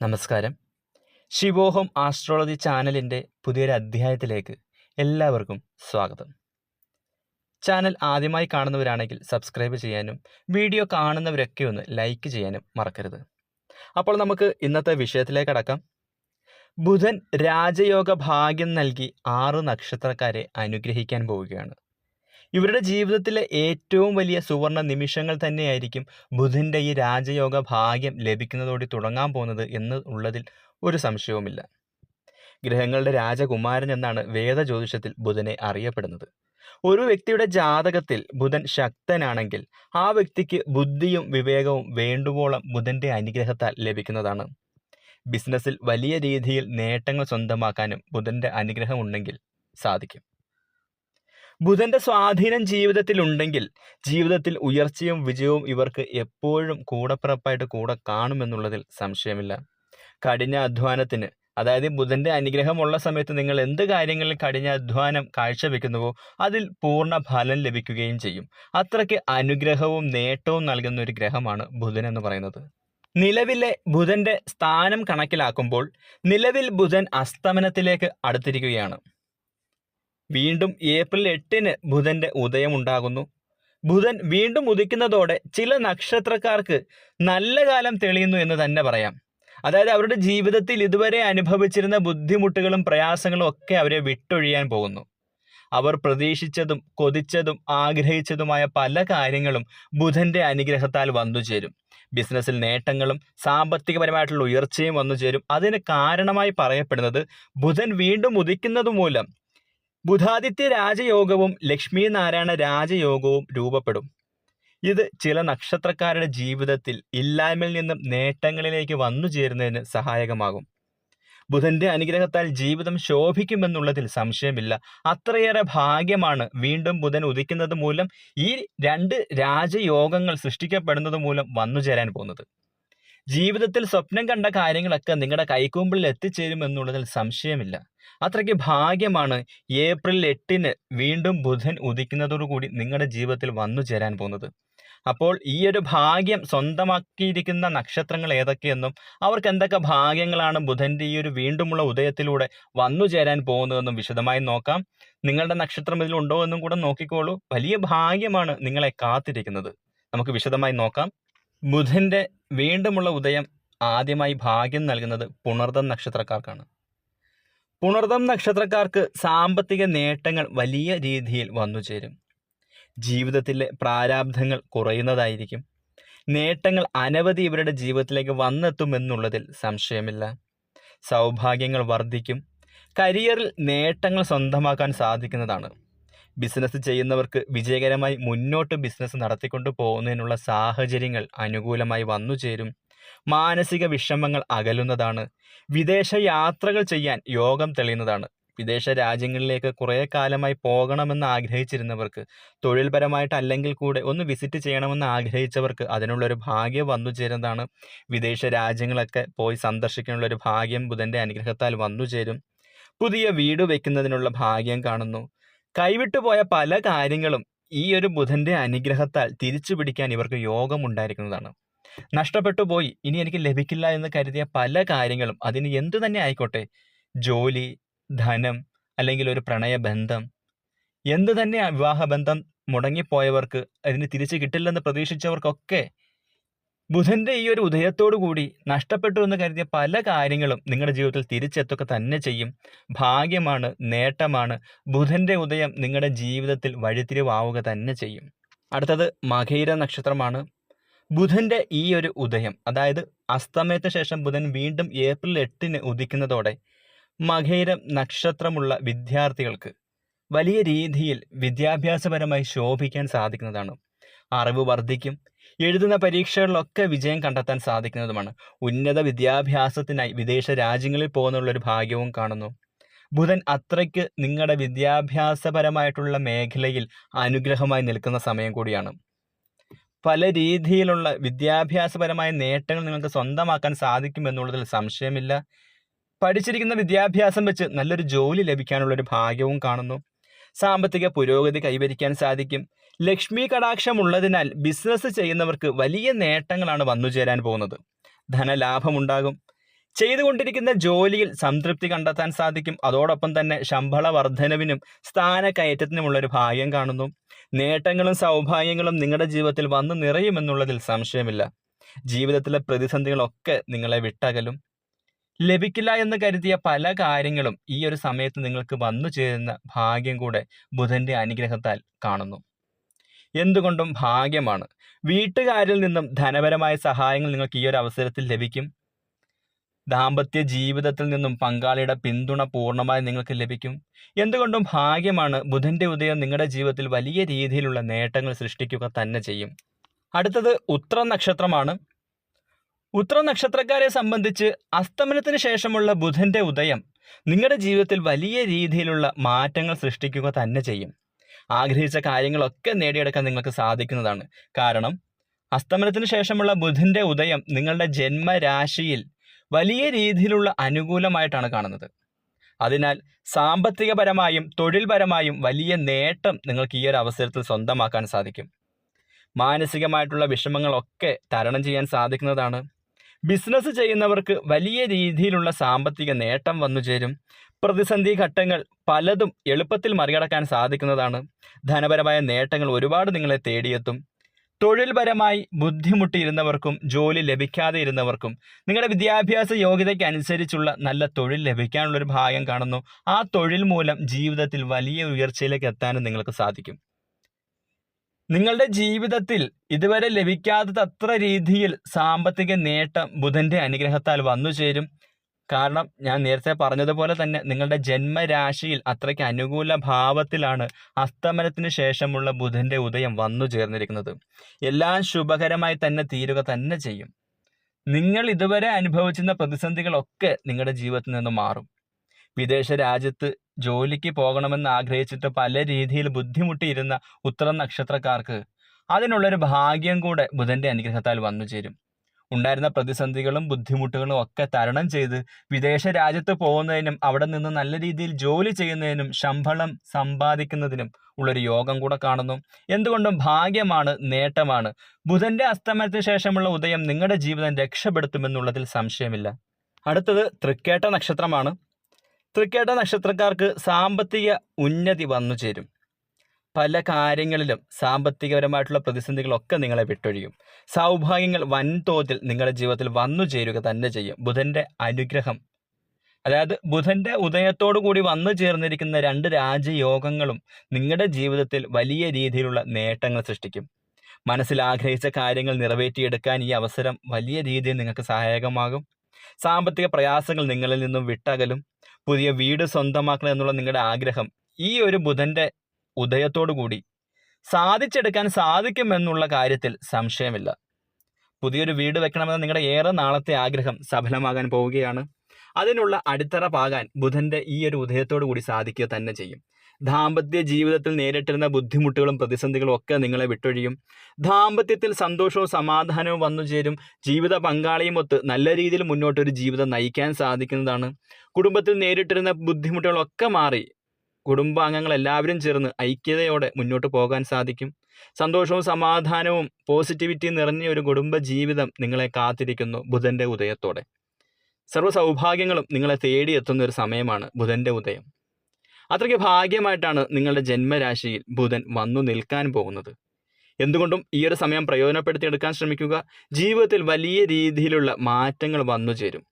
നമസ്കാരം. ശിവോഹം ആസ്ട്രോളജി ചാനലിന്റെ പുതിയൊരു അധ്യായത്തിലേക്ക് എല്ലാവർക്കും സ്വാഗതം. ചാനൽ ആദ്യമായി കാണുന്നവരാണെങ്കിൽ സബ്സ്ക്രൈബ് ചെയ്യാനും വീഡിയോ കാണുന്നവരൊക്കെ ഒന്ന് ലൈക്ക് ചെയ്യാനും മറക്കരുത്. അപ്പോൾ നമുക്ക് ഇന്നത്തെ വിഷയത്തിലേക്ക് അടക്കാം ബുധൻ രാജയോഗ ഭാഗ്യം നൽകി ആറ് നക്ഷത്രക്കാരെ അനുഗ്രഹിക്കാൻ പോവുകയാണ്. ഇവരുടെ ജീവിതത്തിലെ ഏറ്റവും വലിയ സുവർണ നിമിഷങ്ങൾ തന്നെയായിരിക്കും ബുധന്റെ ഈ രാജയോഗ ഭാഗ്യം ലഭിക്കുന്നതോടെ തുടങ്ങാൻ പോകുന്നത് എന്ന് ഉള്ളതിൽ ഒരു സംശയവുമില്ല. ഗ്രഹങ്ങളുടെ രാജകുമാരൻ എന്നാണ് വേദജ്യോതിഷത്തിൽ ബുധനെ അറിയപ്പെടുന്നത്. ഒരു വ്യക്തിയുടെ ജാതകത്തിൽ ബുധൻ ശക്തനാണെങ്കിൽ ആ വ്യക്തിക്ക് ബുദ്ധിയും വിവേകവും വേണ്ടുവോളം ബുധന്റെ അനുഗ്രഹത്താൽ ലഭിക്കുന്നതാണ്. ബിസിനസ്സിൽ വലിയ രീതിയിൽ നേട്ടങ്ങൾ സ്വന്തമാക്കാനും ബുധന്റെ അനുഗ്രഹം ഉണ്ടെങ്കിൽ സാധിക്കും. ബുധന്റെ സ്വാധീനം ജീവിതത്തിൽ ഉണ്ടെങ്കിൽ ജീവിതത്തിൽ ഉയർച്ചയും വിജയവും ഇവർക്ക് എപ്പോഴും കൂടപ്പിറപ്പായിട്ട് കൂടെ കാണുമെന്നുള്ളതിൽ സംശയമില്ല. കഠിന അധ്വാനത്തിന് അതായത് ബുധന്റെ അനുഗ്രഹമുള്ള സമയത്ത് നിങ്ങൾ എന്ത് കാര്യങ്ങളിൽ കഠിന അധ്വാനം കാഴ്ചവെക്കുന്നുവോ അതിൽ പൂർണ ഫലം ലഭിക്കുകയും ചെയ്യും. അത്രയ്ക്ക് അനുഗ്രഹവും നേട്ടവും നൽകുന്ന ഒരു ഗ്രഹമാണ് ബുധൻ എന്ന് പറയുന്നത്. നിലവിലെ ബുധന്റെ സ്ഥാനം കണക്കിലാക്കുമ്പോൾ നിലവിൽ ബുധൻ അസ്തമനത്തിലേക്ക് അടുത്തിരിക്കുകയാണ്. വീണ്ടും ഏപ്രിൽ എട്ടിന് ബുധന്റെ ഉദയം ഉണ്ടാകുന്നു ബുധൻ വീണ്ടും ഉദിക്കുന്നതോടെ ചില നക്ഷത്രക്കാർക്ക് നല്ല കാലം തെളിയുന്നു എന്ന് തന്നെ പറയാം. അതായത് അവരുടെ ജീവിതത്തിൽ ഇതുവരെ അനുഭവിച്ചിരുന്ന ബുദ്ധിമുട്ടുകളും പ്രയാസങ്ങളും ഒക്കെ അവരെ വിട്ടൊഴിയാൻ പോകുന്നു. അവർ പ്രതീക്ഷിച്ചതും കൊതിച്ചതും ആഗ്രഹിച്ചതുമായ പല കാര്യങ്ങളും ബുധന്റെ അനുഗ്രഹത്താൽ വന്നു ചേരും. ബിസിനസ്സിൽ നേട്ടങ്ങളും സാമ്പത്തികപരമായിട്ടുള്ള ഉയർച്ചയും വന്നു ചേരും. അതിന് കാരണമായി പറയപ്പെടുന്നത് ബുധൻ വീണ്ടും ഉദിക്കുന്നത് മൂലം ബുധാദിത്യ രാജയോഗവും ലക്ഷ്മി നാരായണ രാജയോഗവും രൂപപ്പെടും. ഇത് ചില നക്ഷത്രക്കാരുടെ ജീവിതത്തിൽ ഇല്ലായ്മയിൽ നിന്നും നേട്ടങ്ങളിലേക്ക് വന്നു ചേരുന്നതിന് സഹായകമാകും. ബുധന്റെ അനുഗ്രഹത്താൽ ജീവിതം ശോഭിക്കുമെന്നുള്ളതിൽ സംശയമില്ല. അത്രയേറെ ഭാഗ്യമാണ് വീണ്ടും ബുധൻ ഉദിക്കുന്നത് മൂലം ഈ രണ്ട് രാജയോഗങ്ങൾ സൃഷ്ടിക്കപ്പെടുന്നത് മൂലം വന്നു ചേരാൻ പോകുന്നത്. ജീവിതത്തിൽ സ്വപ്നം കണ്ട കാര്യങ്ങളൊക്കെ നിങ്ങളുടെ കൈക്കൂമ്പിളിൽ എത്തിച്ചേരുമെന്നുള്ളതിൽ സംശയമില്ല. അത്രയ്ക്ക് ഭാഗ്യമാണ് ഏപ്രിൽ എട്ടിന് വീണ്ടും ബുധൻ ഉദിക്കുന്നതോടുകൂടി നിങ്ങളുടെ ജീവിതത്തിൽ വന്നു ചേരാൻ പോകുന്നത്. അപ്പോൾ ഈ ഒരു ഭാഗ്യം സ്വന്തമാക്കിയിരിക്കുന്ന നക്ഷത്രങ്ങൾ ഏതൊക്കെയെന്നും അവർക്ക് എന്തൊക്കെ ഭാഗ്യങ്ങളാണ് ബുധന്റെ ഈ ഒരു വീണ്ടുമുള്ള ഉദയത്തിലൂടെ വന്നു ചേരാൻ പോകുന്നതെന്നും വിശദമായി നോക്കാം. നിങ്ങളുടെ നക്ഷത്രം ഇതിലുണ്ടോ എന്നും കൂടെ നോക്കിക്കോളൂ. വലിയ ഭാഗ്യമാണ് നിങ്ങളെ കാത്തിരിക്കുന്നത്. നമുക്ക് വിശദമായി നോക്കാം. ബുധന്റെ വീണ്ടുമുള്ള ഉദയം ആദ്യമായി ഭാഗ്യം നൽകുന്നത് പുണർദം നക്ഷത്രക്കാർക്കാണ്. പുണർദം നക്ഷത്രക്കാർക്ക് സാമ്പത്തിക നേട്ടങ്ങൾ വലിയ രീതിയിൽ വന്നു ചേരും. ജീവിതത്തിലെ പ്രാരാബ്ധങ്ങൾ കുറയുന്നതായിരിക്കും. നേട്ടങ്ങൾ അനവധി ഇവരുടെ ജീവിതത്തിലേക്ക് വന്നെത്തുമെന്നുള്ളതിൽ സംശയമില്ല. സൗഭാഗ്യങ്ങൾ വർദ്ധിക്കും. കരിയറിൽ നേട്ടങ്ങൾ സ്വന്തമാക്കാൻ സാധിക്കുന്നതാണ്. ബിസിനസ് ചെയ്യുന്നവർക്ക് വിജയകരമായി മുന്നോട്ട് ബിസിനസ് നടത്തിക്കൊണ്ടു പോകുന്നതിനുള്ള സാഹചര്യങ്ങൾ അനുകൂലമായി വന്നു ചേരും. മാനസിക വിഷമങ്ങൾ അകലുന്നതാണ്. വിദേശ യാത്രകൾ ചെയ്യാൻ യോഗം തെളിയുന്നതാണ്. വിദേശ രാജ്യങ്ങളിലേക്ക് കുറേ കാലമായി പോകണമെന്ന് ആഗ്രഹിച്ചിരുന്നവർക്ക് തൊഴിൽപരമായിട്ട് അല്ലെങ്കിൽ കൂടെ ഒന്ന് വിസിറ്റ് ചെയ്യണമെന്ന് ആഗ്രഹിച്ചവർക്ക് അതിനുള്ളൊരു ഭാഗ്യം വന്നു ചേരുന്നതാണ്. വിദേശ രാജ്യങ്ങളൊക്കെ പോയി സന്ദർശിക്കാനുള്ള ഒരു ഭാഗ്യം ബുധന്റെ അനുഗ്രഹത്താൽ വന്നു ചേരും. പുതിയ വീട് വയ്ക്കുന്നതിനുള്ള ഭാഗ്യം കാണുന്നു. കൈവിട്ടുപോയ പല കാര്യങ്ങളും ഈ ഒരു ബുധന്റെ അനുഗ്രഹത്താൽ തിരിച്ചു പിടിക്കാൻ ഇവർക്ക് യോഗം ഉണ്ടായിരിക്കുന്നതാണ്. നഷ്ടപ്പെട്ടു പോയി ഇനി എനിക്ക് ലഭിക്കില്ല എന്ന് കരുതിയ പല കാര്യങ്ങളും അതിന് എന്തു തന്നെ ആയിക്കോട്ടെ? ജോലി ധനം അല്ലെങ്കിൽ ഒരു പ്രണയബന്ധം. എന്തു തന്നെ വിവാഹബന്ധം മുടങ്ങിപ്പോയവർക്ക് അതിന് തിരിച്ചു കിട്ടില്ലെന്ന് പ്രതീക്ഷിച്ചവർക്കൊക്കെ ബുധന്റെ ഈ ഒരു ഉദയത്തോടു കൂടി നഷ്ടപ്പെട്ടു എന്ന് കരുതിയ പല കാര്യങ്ങളും നിങ്ങളുടെ ജീവിതത്തിൽ തിരിച്ചെത്തുക തന്നെ ചെയ്യും. ഭാഗ്യമാണ് നേട്ടമാണ്. ബുധന്റെ ഉദയം നിങ്ങളുടെ ജീവിതത്തിൽ വഴിത്തിരിവാവുക തന്നെ ചെയ്യും. അടുത്തത് മകൈര നക്ഷത്രമാണ്. ബുധന്റെ ഈ ഒരു ഉദയം അതായത് അസ്തമയത്തിന് ശേഷം ബുധൻ വീണ്ടും ഏപ്രിൽ എട്ടിന് ഉദിക്കുന്നതോടെ മകൈരം നക്ഷത്രമുള്ള വിദ്യാർത്ഥികൾക്ക് വലിയ രീതിയിൽ വിദ്യാഭ്യാസപരമായി ശോഭിക്കാൻ സാധിക്കുന്നതാണ്. അറിവ് വർദ്ധിക്കും എഴുതുന്ന പരീക്ഷകളിലൊക്കെ വിജയം കണ്ടെത്താൻ സാധിക്കുന്നതുമാണ്. ഉന്നത വിദ്യാഭ്യാസത്തിനായി വിദേശ രാജ്യങ്ങളിൽ പോകുന്നുള്ളൊരു ഭാഗ്യവും കാണുന്നു. ബുധൻ അത്രയ്ക്ക് നിങ്ങളുടെ വിദ്യാഭ്യാസപരമായിട്ടുള്ള മേഖലയിൽ അനുഗ്രഹമായി നിൽക്കുന്ന സമയം കൂടിയാണ്. പല രീതിയിലുള്ള വിദ്യാഭ്യാസപരമായ നേട്ടങ്ങൾ നിങ്ങൾക്ക് സ്വന്തമാക്കാൻ സാധിക്കുമെന്നുള്ളതിൽ സംശയമില്ല. പഠിച്ചിരിക്കുന്ന വിദ്യാഭ്യാസം വെച്ച് നല്ലൊരു ജോലി ലഭിക്കാനുള്ളൊരു ഭാഗ്യവും കാണുന്നു. സാമ്പത്തിക പുരോഗതി കൈവരിക്കാൻ സാധിക്കും. ലക്ഷ്മി കടാക്ഷം ഉള്ളതിനാൽ ബിസിനസ് ചെയ്യുന്നവർക്ക് വലിയ നേട്ടങ്ങളാണ് വന്നു ചേരാൻ പോകുന്നത്. ധനലാഭമുണ്ടാകും. ചെയ്തുകൊണ്ടിരിക്കുന്ന ജോലിയിൽ സംതൃപ്തി കണ്ടെത്താൻ സാധിക്കും. അതോടൊപ്പം തന്നെ ശമ്പള വർധനവിനും സ്ഥാനക്കയറ്റത്തിനുമുള്ള ഒരു ഭാഗ്യം കാണുന്നു. നേട്ടങ്ങളും സൗഭാഗ്യങ്ങളും നിങ്ങളുടെ ജീവിതത്തിൽ വന്നു നിറയുമെന്നുള്ളതിൽ സംശയമില്ല. ജീവിതത്തിലെ പ്രതിസന്ധികളൊക്കെ നിങ്ങളെ വിട്ടകലും. ലഭിക്കില്ല എന്ന് കരുതിയ പല കാര്യങ്ങളും ഈ ഒരു സമയത്ത് നിങ്ങൾക്ക് വന്നു ചേരുന്ന ഭാഗ്യം കൂടെ ബുധന്റെ അനുഗ്രഹത്താൽ കാണുന്നു. എന്തുകൊണ്ടും ഭാഗ്യമാണ്. വീട്ടുകാരിൽ നിന്നും ധനപരമായ സഹായങ്ങൾ നിങ്ങൾക്ക് ഈ ഒരു അവസരത്തിൽ ലഭിക്കും. ദാമ്പത്യ ജീവിതത്തിൽ നിന്നും പങ്കാളിയുടെ പിന്തുണ പൂർണമായി നിങ്ങൾക്ക് ലഭിക്കും. എന്തുകൊണ്ടും ഭാഗ്യമാണ് ബുധന്റെ ഉദയം നിങ്ങളുടെ ജീവിതത്തിൽ വലിയ രീതിയിലുള്ള നേട്ടങ്ങൾ സൃഷ്ടിക്കുക തന്നെ ചെയ്യും. അടുത്തത് ഉത്ര നക്ഷത്രമാണ്. ഉത്ര നക്ഷത്രക്കാരെ സംബന്ധിച്ച് അസ്തമനത്തിന് ശേഷമുള്ള ബുധന്റെ ഉദയം നിങ്ങളുടെ ജീവിതത്തിൽ വലിയ രീതിയിലുള്ള മാറ്റങ്ങൾ സൃഷ്ടിക്കുക തന്നെ ചെയ്യും. ആഗ്രഹിച്ച കാര്യങ്ങളൊക്കെ നേടിയെടുക്കാൻ നിങ്ങൾക്ക് സാധിക്കുന്നതാണ്. കാരണം അസ്തമനത്തിന് ശേഷമുള്ള ബുധന്റെ ഉദയം നിങ്ങളുടെ ജന്മരാശിയിൽ വലിയ രീതിയിലുള്ള അനുകൂലമായിട്ടാണ് കാണുന്നത്. അതിനാൽ സാമ്പത്തികപരമായും തൊഴിൽപരമായും വലിയ നേട്ടം നിങ്ങൾക്ക് ഈ ഒരു അവസരത്തിൽ സ്വന്തമാക്കാൻ സാധിക്കും. മാനസികമായിട്ടുള്ള വിഷമങ്ങളൊക്കെ തരണം ചെയ്യാൻ സാധിക്കുന്നതാണ്. ബിസിനസ് ചെയ്യുന്നവർക്ക് വലിയ രീതിയിലുള്ള സാമ്പത്തിക നേട്ടം വന്നു ചേരും. പ്രതിസന്ധി ഘട്ടങ്ങൾ പലതും എളുപ്പത്തിൽ മറികടക്കാൻ സാധിക്കുന്നതാണ്. ധനപരമായ നേട്ടങ്ങൾ ഒരുപാട് നിങ്ങളെ തേടിയെത്തും. തൊഴിൽപരമായി ബുദ്ധിമുട്ടിയിരുന്നവർക്കും ജോലി ലഭിക്കാതെ ഇരുന്നവർക്കും നിങ്ങളുടെ വിദ്യാഭ്യാസ യോഗ്യതയ്ക്ക് അനുസരിച്ചുള്ള നല്ല തൊഴിൽ ലഭിക്കാനുള്ളൊരു ഭാഗം കാണുന്നു. ആ തൊഴിൽ മൂലം ജീവിതത്തിൽ വലിയ ഉയർച്ചയിലേക്ക് എത്താനും നിങ്ങൾക്ക് സാധിക്കും. നിങ്ങളുടെ ജീവിതത്തിൽ ഇതുവരെ ലഭിക്കാത്തത്ര രീതിയിൽ സാമ്പത്തിക നേട്ടം ബുധന്റെ അനുഗ്രഹത്താൽ വന്നു ചേരും. കാരണം ഞാൻ നേരത്തെ പറഞ്ഞതുപോലെ തന്നെ നിങ്ങളുടെ ജന്മരാശിയിൽ അത്രയ്ക്ക് അനുകൂല ഭാവത്തിലാണ് അസ്തമനത്തിന് ശേഷമുള്ള ബുധന്റെ ഉദയം വന്നു ചേർന്നിരിക്കുന്നത്. എല്ലാം ശുഭകരമായി തന്നെ തീരുക തന്നെ ചെയ്യും. നിങ്ങൾ ഇതുവരെ അനുഭവിച്ചിരുന്ന പ്രതിസന്ധികളൊക്കെ നിങ്ങളുടെ ജീവിതത്തിൽ നിന്ന് മാറും. വിദേശ രാജ്യത്ത് ജോലിക്ക് പോകണമെന്ന് ആഗ്രഹിച്ചിട്ട് പല രീതിയിൽ ബുദ്ധിമുട്ടിയിരുന്ന ഉത്തരം നക്ഷത്രക്കാർക്ക് അതിനുള്ളൊരു ഭാഗ്യം കൂടെ ബുധന്റെ അനുഗ്രഹത്താൽ വന്നു ചേരും. ഉണ്ടായിരുന്ന പ്രതിസന്ധികളും ബുദ്ധിമുട്ടുകളും ഒക്കെ തരണം ചെയ്ത് വിദേശ രാജ്യത്ത് പോകുന്നതിനും അവിടെ നിന്ന് നല്ല രീതിയിൽ ജോലി ചെയ്യുന്നതിനും ശമ്പളം സമ്പാദിക്കുന്നതിനും ഉള്ളൊരു യോഗം കൂടെ കാണുന്നു. എന്തുകൊണ്ടും ഭാഗ്യമാണ് നേട്ടമാണ്. ബുധന്റെ അസ്തമനത്തിന് ശേഷമുള്ള ഉദയം നിങ്ങളുടെ ജീവിതം രക്ഷപ്പെടുത്തുമെന്നുള്ളതിൽ സംശയമില്ല. അടുത്തത് തൃക്കേട്ട നക്ഷത്രമാണ്. തൃക്കേട്ട നക്ഷത്രക്കാർക്ക് സാമ്പത്തിക ഉന്നതി വന്നു ചേരും. പല കാര്യങ്ങളിലും സാമ്പത്തികപരമായിട്ടുള്ള പ്രതിസന്ധികളൊക്കെ നിങ്ങളെ വിട്ടൊഴിയും. സൗഭാഗ്യങ്ങൾ വൻതോതിൽ നിങ്ങളുടെ ജീവിതത്തിൽ വന്നു ചേരുക തന്നെ ചെയ്യും. ബുധന്റെ അനുഗ്രഹം. അതായത് ബുധന്റെ ഉദയത്തോടു കൂടി വന്നു ചേർന്നിരിക്കുന്ന രണ്ട് രാജയോഗങ്ങളും നിങ്ങളുടെ ജീവിതത്തിൽ വലിയ രീതിയിലുള്ള നേട്ടങ്ങൾ സൃഷ്ടിക്കും. മനസ്സിൽ ആഗ്രഹിച്ച കാര്യങ്ങൾ നിറവേറ്റിയെടുക്കാൻ ഈ അവസരം വലിയ രീതിയിൽ നിങ്ങൾക്ക് സഹായകമാകും. സാമ്പത്തിക പ്രയാസങ്ങൾ നിങ്ങളിൽ നിന്നും വിട്ടകലും. പുതിയ വീട് സ്വന്തമാക്കണം എന്നുള്ള നിങ്ങളുടെ ആഗ്രഹം ഈ ഒരു ബുധന്റെ ഉദയത്തോടു കൂടി സാധിച്ചെടുക്കാൻ സാധിക്കുമെന്നുള്ള കാര്യത്തിൽ സംശയമില്ല. പുതിയൊരു വീട് വെക്കണമെന്ന നിങ്ങളുടെ ഏറെ നാളത്തെ ആഗ്രഹം സഫലമാകാൻ പോവുകയാണ്. അതിനുള്ള അടിത്തറ പാകാൻ ബുധന്റെ ഈ ഒരു ഉദയത്തോടു കൂടി സാധിക്കുക തന്നെ ചെയ്യും. ദാമ്പത്യ ജീവിതത്തിൽ നേരിട്ടിരുന്ന ബുദ്ധിമുട്ടുകളും പ്രതിസന്ധികളും ഒക്കെ നിങ്ങളെ വിട്ടൊഴിയും. ദാമ്പത്യത്തിൽ സന്തോഷവും സമാധാനവും വന്നു ചേരും. ജീവിത പങ്കാളിയും ഒത്ത് നല്ല രീതിയിൽ മുന്നോട്ടൊരു ജീവിതം നയിക്കാൻ സാധിക്കുന്നതാണ്. കുടുംബത്തിൽ നേരിട്ടിരുന്ന ബുദ്ധിമുട്ടുകളൊക്കെ മാറി കുടുംബാംഗങ്ങൾ എല്ലാവരും ചേർന്ന് ഐക്യതയോടെ മുന്നോട്ട് പോകാൻ സാധിക്കും. സന്തോഷവും സമാധാനവും പോസിറ്റിവിറ്റി നിറഞ്ഞ ഒരു കുടുംബ ജീവിതം നിങ്ങളെ കാത്തിരിക്കുന്നു ബുധന്റെ ഉദയത്തോടെ. സർവ സൗഭാഗ്യങ്ങളും നിങ്ങളെ തേടിയെത്തുന്ന ഒരു സമയമാണ് ബുധന്റെ ഉദയം. അത്രയ്ക്ക് ഭാഗ്യമായിട്ടാണ് നിങ്ങളുടെ ജന്മരാശിയിൽ ബുധൻ വന്നു നിൽക്കാൻ പോകുന്നത്. എന്തുകൊണ്ടും ഈ ഒരു സമയം പ്രയോജനപ്പെടുത്തിയെടുക്കാൻ ശ്രമിക്കുക. ജീവിതത്തിൽ വലിയ രീതിയിലുള്ള മാറ്റങ്ങൾ വന്നു ചേരും.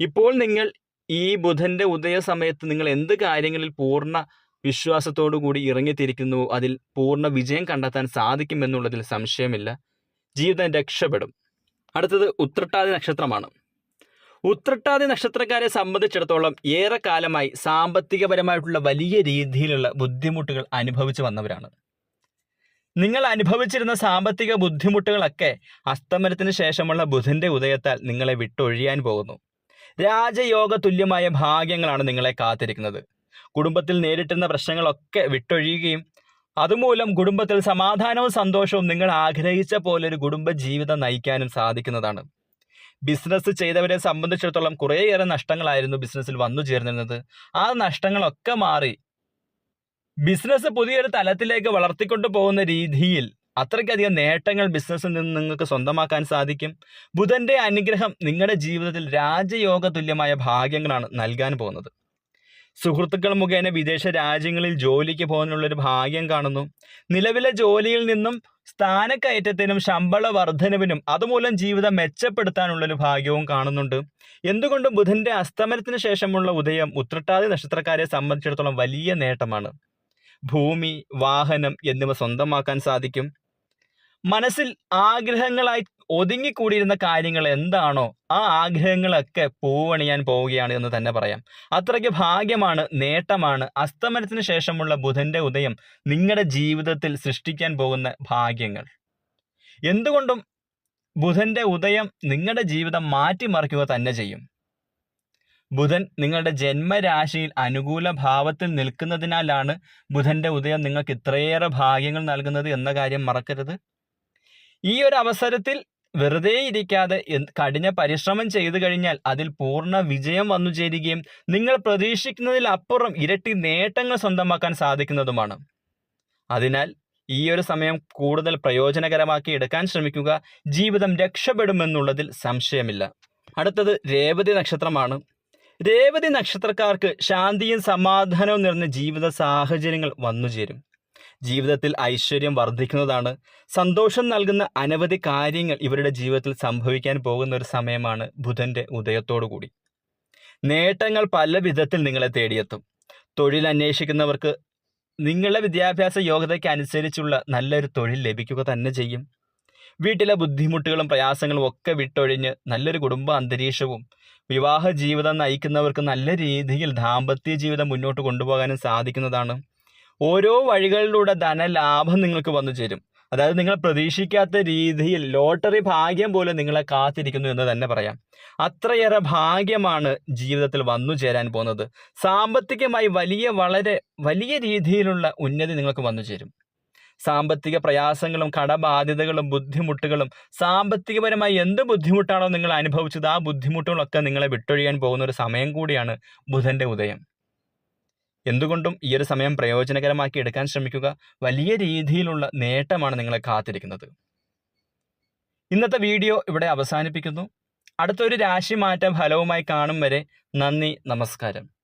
ഇപ്പോൾ നിങ്ങൾ ഈ ബുധന്റെ ഉദയ സമയത്ത് നിങ്ങൾ എന്ത് കാര്യങ്ങളിൽ പൂർണ വിശ്വാസത്തോടു കൂടി ഇറങ്ങിത്തിരിക്കുന്നുവോ അതിൽ പൂർണ വിജയം കണ്ടെത്താൻ സാധിക്കുമെന്നുള്ളതിൽ സംശയമില്ല. ജീവിതം രക്ഷപ്പെടും. അടുത്തത് ഉത്രട്ടാതി നക്ഷത്രമാണ്. ഉത്രട്ടാതി നക്ഷത്രക്കാരെ സംബന്ധിച്ചിടത്തോളം ഏറെക്കാലമായി സാമ്പത്തികപരമായിട്ടുള്ള വലിയ രീതിയിലുള്ള ബുദ്ധിമുട്ടുകൾ അനുഭവിച്ചു വന്നവരാണ്. നിങ്ങൾ അനുഭവിച്ചിരുന്ന സാമ്പത്തിക ബുദ്ധിമുട്ടുകളൊക്കെ അസ്തമനത്തിന് ശേഷമുള്ള ബുധന്റെ ഉദയത്താൽ നിങ്ങളെ വിട്ടൊഴിയാൻ പോകുന്നു. രാജയോഗ തുല്യമായ ഭാഗ്യങ്ങളാണ് നിങ്ങളെ കാത്തിരിക്കുന്നത്. കുടുംബത്തിൽ നേരിട്ടുന്ന പ്രശ്നങ്ങളൊക്കെ വിട്ടൊഴിയുകയും അതുമൂലം കുടുംബത്തിൽ സമാധാനവും സന്തോഷവും നിങ്ങൾ ആഗ്രഹിച്ച പോലെ ഒരു കുടുംബ ജീവിതം നയിക്കാനും സാധിക്കുന്നതാണ്. ബിസിനസ് ചെയ്തവരെ സംബന്ധിച്ചിടത്തോളം കുറേയേറെ നഷ്ടങ്ങളായിരുന്നു ബിസിനസ്സിൽ വന്നു ചേർന്നിരുന്നത്. ആ നഷ്ടങ്ങളൊക്കെ മാറി ബിസിനസ് പുതിയൊരു തലത്തിലേക്ക് വളർത്തിക്കൊണ്ടു പോകുന്ന രീതിയിൽ അത്രയ്ക്കധികം നേട്ടങ്ങൾ ബിസിനസ്സിൽ നിന്ന് നിങ്ങൾക്ക് സ്വന്തമാക്കാൻ സാധിക്കും. ബുധന്റെ അനുഗ്രഹം നിങ്ങളുടെ ജീവിതത്തിൽ രാജയോഗ തുല്യമായ ഭാഗ്യങ്ങളാണ് നൽകാൻ പോകുന്നത്. സുഹൃത്തുക്കൾ മുഖേന വിദേശ രാജ്യങ്ങളിൽ ജോലിക്ക് പോകുന്നതിനുള്ളൊരു ഭാഗ്യം കാണുന്നു. നിലവിലെ ജോലിയിൽ നിന്നും സ്ഥാനക്കയറ്റത്തിനും ശമ്പള വർധനവിനും അതുമൂലം ജീവിതം മെച്ചപ്പെടുത്താനുള്ളൊരു ഭാഗ്യവും കാണുന്നുണ്ട്. എന്തുകൊണ്ടും ബുധന്റെ അസ്തമനത്തിന് ശേഷമുള്ള ഉദയം ഉത്രട്ടാതി നക്ഷത്രക്കാരെ സംബന്ധിച്ചിടത്തോളം വലിയ നേട്ടമാണ്. ഭൂമി വാഹനം എന്നിവ സ്വന്തമാക്കാൻ സാധിക്കും. മനസ്സിൽ ആഗ്രഹങ്ങളായി ഒതുങ്ങിക്കൂടിയിരുന്ന കാര്യങ്ങൾ എന്താണോ ആ ആഗ്രഹങ്ങളൊക്കെ പൂവണിയാൻ പോവുകയാണ് എന്ന് തന്നെ പറയാം. അത്രയ്ക്ക് ഭാഗ്യമാണ് നേട്ടമാണ് അസ്തമനത്തിന് ശേഷമുള്ള ബുധന്റെ ഉദയം നിങ്ങളുടെ ജീവിതത്തിൽ സൃഷ്ടിക്കാൻ പോകുന്ന ഭാഗ്യങ്ങൾ. എന്തുകൊണ്ടും ബുധന്റെ ഉദയം നിങ്ങളുടെ ജീവിതം മാറ്റിമറിക്കുക തന്നെ ചെയ്യും. ബുധൻ നിങ്ങളുടെ ജന്മരാശിയിൽ അനുകൂല ഭാവത്തിൽ നിൽക്കുന്നതിനാലാണ് ബുധന്റെ ഉദയം നിങ്ങൾക്ക് ഇത്രയേറെ ഭാഗ്യങ്ങൾ നൽകുന്നത് എന്ന കാര്യം മറക്കരുത്. ഈ ഒരു അവസരത്തിൽ വെറുതെ ഇരിക്കാതെ കഠിന പരിശ്രമം ചെയ്തു കഴിഞ്ഞാൽ അതിൽ പൂർണ വിജയം വന്നു ചേരുകയും നിങ്ങൾ പ്രതീക്ഷിക്കുന്നതിലപ്പുറം ഇരട്ടി നേട്ടങ്ങൾ സ്വന്തമാക്കാൻ സാധിക്കുന്നതുമാണ്. അതിനാൽ ഈ ഒരു സമയം കൂടുതൽ പ്രയോജനകരമാക്കി എടുക്കാൻ ശ്രമിക്കുക. ജീവിതം രക്ഷപ്പെടുമെന്നുള്ളതിൽ സംശയമില്ല. അടുത്തത് രേവതി നക്ഷത്രമാണ്. രേവതി നക്ഷത്രക്കാർക്ക് ശാന്തിയും സമാധാനവും നിറഞ്ഞ ജീവിത സാഹചര്യങ്ങൾ വന്നുചേരും ജീവിതത്തിൽ ഐശ്വര്യം വർദ്ധിക്കുന്നതാണ്. സന്തോഷം നൽകുന്ന അനവധി കാര്യങ്ങൾ ഇവരുടെ ജീവിതത്തിൽ സംഭവിക്കാൻ പോകുന്ന ഒരു സമയമാണ് ബുധന്റെ ഉദയത്തോടുകൂടി. നേട്ടങ്ങൾ പല വിധത്തിൽ നിങ്ങളെ തേടിയെത്തും. തൊഴിൽ അന്വേഷിക്കുന്നവർക്ക് നിങ്ങളുടെ വിദ്യാഭ്യാസ യോഗ്യതയ്ക്ക് അനുസരിച്ചുള്ള നല്ലൊരു തൊഴിൽ ലഭിക്കുക തന്നെ ചെയ്യും. വീട്ടിലെ ബുദ്ധിമുട്ടുകളും പ്രയാസങ്ങളും ഒക്കെ വിട്ടൊഴിഞ്ഞ് നല്ലൊരു കുടുംബ അന്തരീക്ഷവും വിവാഹ ജീവിതം നയിക്കുന്നവർക്ക് നല്ല രീതിയിൽ ദാമ്പത്യ ജീവിതം മുന്നോട്ട് കൊണ്ടുപോകാനും സാധിക്കുന്നതാണ്. ഓരോ വഴികളിലൂടെ ധനലാഭം നിങ്ങൾക്ക് വന്നു ചേരും. അതായത് നിങ്ങൾ പ്രതീക്ഷിക്കാത്ത രീതിയിൽ ലോട്ടറി ഭാഗ്യം പോലെ നിങ്ങളെ കാത്തിരിക്കുന്നു എന്ന് തന്നെ പറയാം. അത്രയേറെ ഭാഗ്യമാണ് ജീവിതത്തിൽ വന്നു ചേരാൻ പോകുന്നത്. സാമ്പത്തികമായി വലിയ വളരെ വലിയ രീതിയിലുള്ള ഉന്നതി നിങ്ങൾക്ക് വന്നു ചേരും. സാമ്പത്തിക പ്രയാസങ്ങളും കടബാധ്യതകളും ബുദ്ധിമുട്ടുകളും സാമ്പത്തികപരമായി എന്ത് ബുദ്ധിമുട്ടാണോ നിങ്ങൾ അനുഭവിച്ചത് ആ ബുദ്ധിമുട്ടുകളൊക്കെ നിങ്ങളെ വിട്ടൊഴിയാൻ പോകുന്ന ഒരു സമയം കൂടിയാണ് ബുധന്റെ ഉദയം. എന്തുകൊണ്ടും ഈ ഒരു സമയം പ്രയോജനകരമാക്കി എടുക്കാൻ ശ്രമിക്കുക വലിയ രീതിയിലുള്ള നേട്ടമാണ് നിങ്ങളെ കാത്തിരിക്കുന്നത്. ഇന്നത്തെ വീഡിയോ ഇവിടെ അവസാനിപ്പിക്കുന്നു. അടുത്തൊരു രാശി മാറ്റ ഫലവുമായി കാണും വരെ നന്ദി നമസ്കാരം.